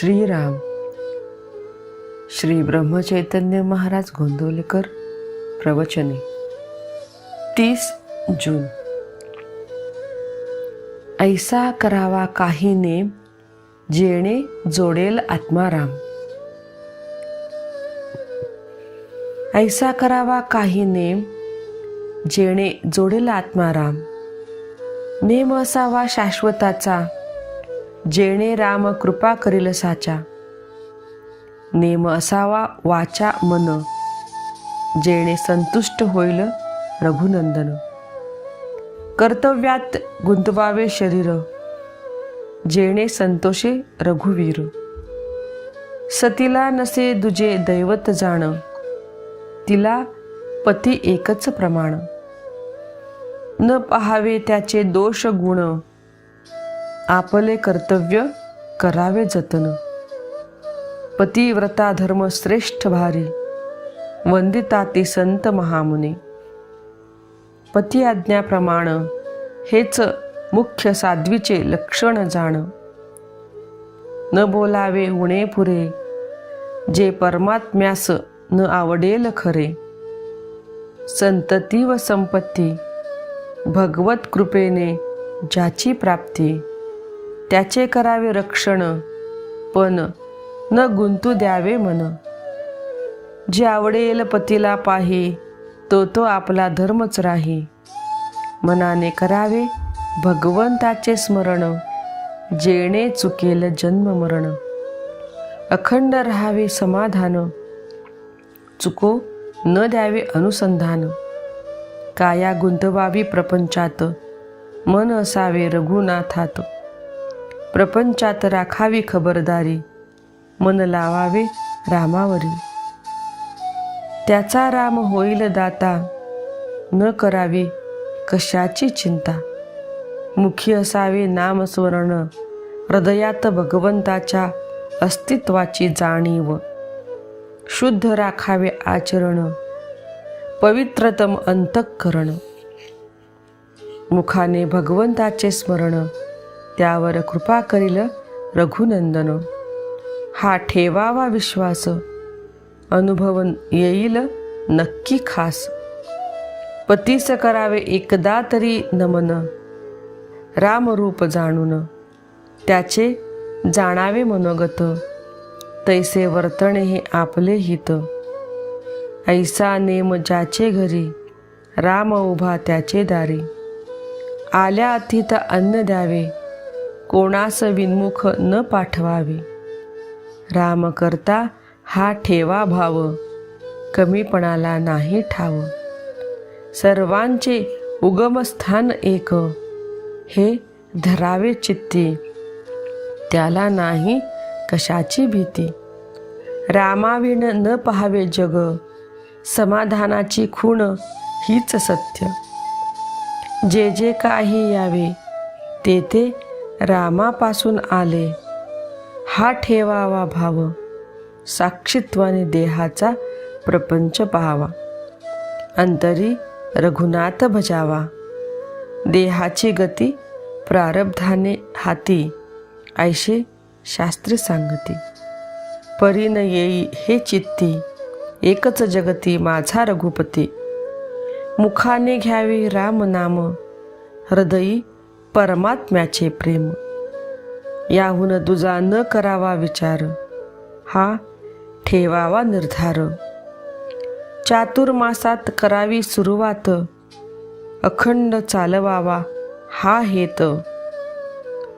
श्रीराम. श्री ब्रह्मचैतन्य महाराज गोंदवलेकर प्रवचने. तीस जून. ऐसा करावा काही नेम जेणे जोडेल आत्माराम. ऐसा करावा काही नेम जेणे जोडेल आत्माराम. नेम असावा शाश्वताचा जेणे राम कृपा करील साचा. नेम असावा वाचा मन. जेणे संतुष्ट होईल रघुनंदन. कर्तव्यात गुंतवावे शरीर. जेणे संतोषे रघुवीर. सतीला नसे दुजे दैवत जाण. तिला पती एकच प्रमाण. न पहावे त्याचे दोष गुण. आपले कर्तव्य करावे जतन. पतिव्रता धर्म श्रेष्ठ भारी. वंदिता ते संत महामुने. पती आज्ञाप्रमाण हेच मुख्य साध्वीचे लक्षण जाण. न बोलावे उणे पुरे जे परमात्म्यास न आवडेल खरे. संतती व संपत्ती भगवत कृपेने ज्याची प्राप्ती. त्याचे करावे रक्षण पण न गुंतू द्यावे मन. जे आवडेल पतीला पाहे तो तो आपला धर्मच राही. मनाने करावे भगवंताचे स्मरण जेणे चुकेल जन्म मरण. अखंड राहावे समाधान चुको न द्यावे अनुसंधान. काया गुंतवावी प्रपंचात मन असावे रघुनाथात. प्रपंचात राखावी खबरदारी. मन लावावे रामावरी. त्याचा राम होईल दाता. न करावी कशाची चिंता. मुखी असावे नामस्मरण. हृदयात भगवंताच्या अस्तित्वाची जाणीव. शुद्ध राखावे आचरण. पवित्रतम अंतःकरण. मुखाने भगवंताचे स्मरण. त्यावर कृपा करील रघुनंदन. हा ठेवावा विश्वास. अनुभवन येईल नक्की खास. पतीस करावे एकदा तरी नमन. रामरूप जाणून. त्याचे जाणावे मनोगत. तैसे वर्तणे हे आपले हित. ऐसा नेम ज्याचे घरी राम उभा त्याचे दारी. आल्या अतिथ अन्न द्यावे. कोणास विन्मुख न पाठवावे. राम करता हा ठेवा भाव कमीपणाला नाही ठाव. सर्वांचे उगमस्थान एक हे धरावे चित्ती. त्याला नाही कशाची भीती. रामाविण न पहावे जग समाधानाची खूण हीच सत्य. जे जे काही यावे ते ते रामापासून आले. हा ठेवावा भाव साक्षीत्वाने देहाचा प्रपंच पाहावा. अंतरी रघुनाथ भजावा. देहाची गती प्रारब्धाने हाती ऐशे शास्त्री सांगती. परीन येई हे चित्ती एकच जगती माझा रघुपती. मुखाने घ्यावे राम नाम हृदयी परमात्म्याचे प्रेम. याहून दुजा न करावा विचार. हा ठेवावा निर्धार. चातुर्मासात करावी सुरुवात. अखंड चालवावा हा हेत.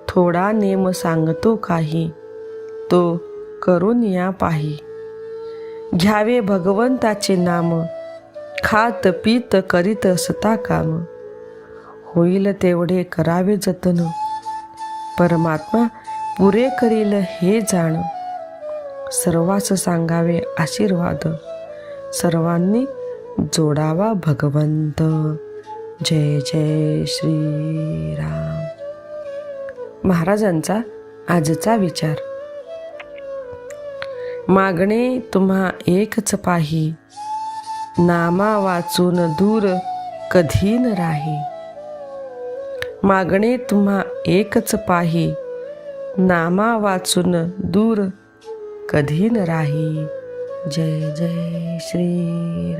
थोडा नेम सांगतो काही तो करून या पाही. घ्यावे भगवंताचे नाम खात पीत करीत असता काम. होईल तेवढे करावे जतन. परमात्मा पुरे करील हे जाण. सर्वास सांगावे आशीर्वाद. सर्वांनी जोडावा भगवंत. जय जय श्रीराम महाराजांचा आजचा विचार. मागणे तुम्हा एकच पाही. नामा वाचून दूर कधी न राही. मागणे तुम्हा एकच पाही. नामा वाचून दूर कधी न राही. जय जय श्री